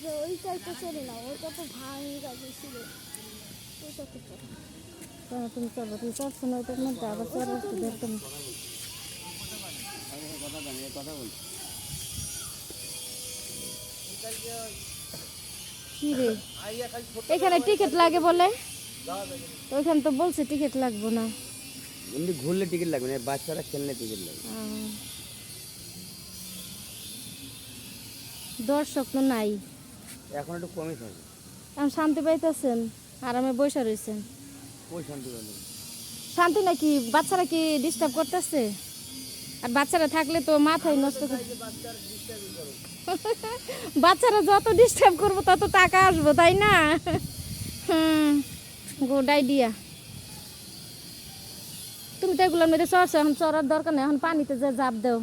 যে ওইটাই তো চলে না ওইটা তো ভাঙা গেছিল ওইটা তো চলে। তাহলে তুমি চলো তুমি চলছো না ওইটার মধ্যে আবার চলে আসতে দেখতাম কথা জানি কথা বলছি কি রে? এখানে টিকিট লাগে বলে? তো ওইখানে তো বলছে টিকিট লাগবো না। এমনি ঘুরলে টিকিট লাগবে না বাচ্চারা খেললে টিকিট লাগবে। দর্শক তো নাই। এখন একটু কমই থাকে এখন শান্তি পাইতেছেন আরামে বসে রয়েছেন ওই শান্তি শান্তি নাকি বাচ্চারা কি ডিস্টার্ব করতেছে? আর বাচ্চারা থাকলে তো মাথায় নষ্ট করে বাচ্চারা যত ডিস্টার্ব করব তত টাকা আসব তাই না? হুম গুড আইডিয়া তুমি তো এগুলোর মধ্যে চড়ছো এখন চড়ার দরকার নেই এখন পানিতে যে জাপ দেও।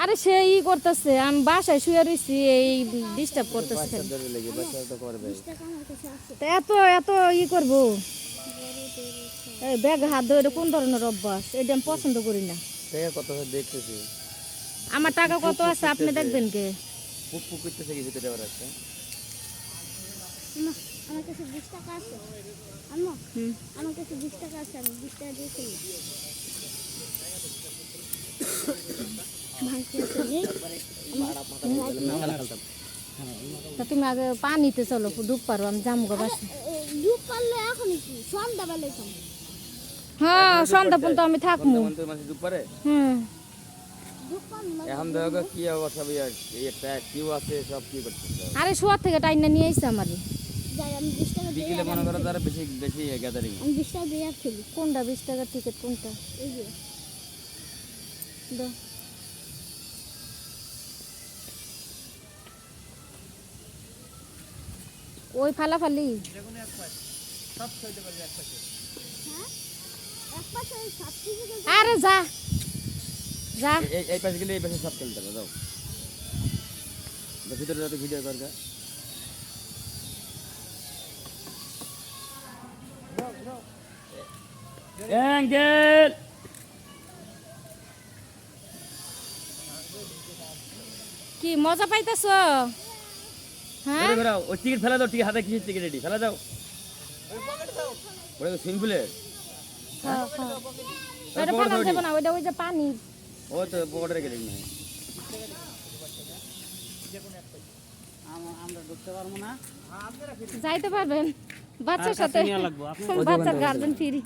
আরে সে ই করতেছে আমি বাসায় শুয়ে রয়েছি এই ডিস্টার্ব করতেছে। এত এত ই করব? এই ব্যাগ হাত ধরে কোন ধরনের অভ্যাস? এটা আমি পছন্দ করি না। ঠিক কত দেখতেছি। আমার টাকা কত আছে? আপনি দেখবেন কে? করতেছে আছে? আমার কাছে বিশ টাকা আছে। আমার কাছে বিশ টাকা আছে আমি বিশ টাকা দিয়ে ফেলি ভাঙতে আছে নেই তা তুমি আগে পানিতে চলো ডুব পারো আমি যাব গো বাসে। ডুব পারলে এখনই কি সন্ধ্যাবেলায় খাম হ্যাঁ সন্ধ্যা পর্যন্ত আমি থাকব তো পারে হুম এখন দেখো কি অবস্থা ভাই এটা কিউ আছে সব কি করতেছে আরে শোয়ার থেকে টাইনা নিয়ে এসছে আমারই যাই আমি বিশ টাকা দিয়ে বিকেলে মনে করো তারা বেশি বেশি গ্যাদারিং আমি বিশ টাকা দিয়ে খেলি কোনটা বিশ টাকার টিকিট কোনটা? এই যে ওই ফালাফালি। আরে যা যা। এই পাশে গেলে এই পাশে সব খেলতে হবে যাও। ভিতরে যাতে ভিডিও করবে অ্যাঙ্গেল! কি মজা পাইতেছ? হ্যাঁ ঘুরে ঘুরাও ওই টিকিট ফেলা দাও টিকিট হাতে কিসের টিকিট রেডি ফেলা দাও। ওটা তো সিম্পলের হ্যাঁ, হ্যাঁ। ওইটা যাবে না ওইটা ওই যে পানি। ও তো পকেটে রেখে দিন না যাইতে পারবেন। বাচ্চার সাথে বাচ্চার গার্জেন ফিরি।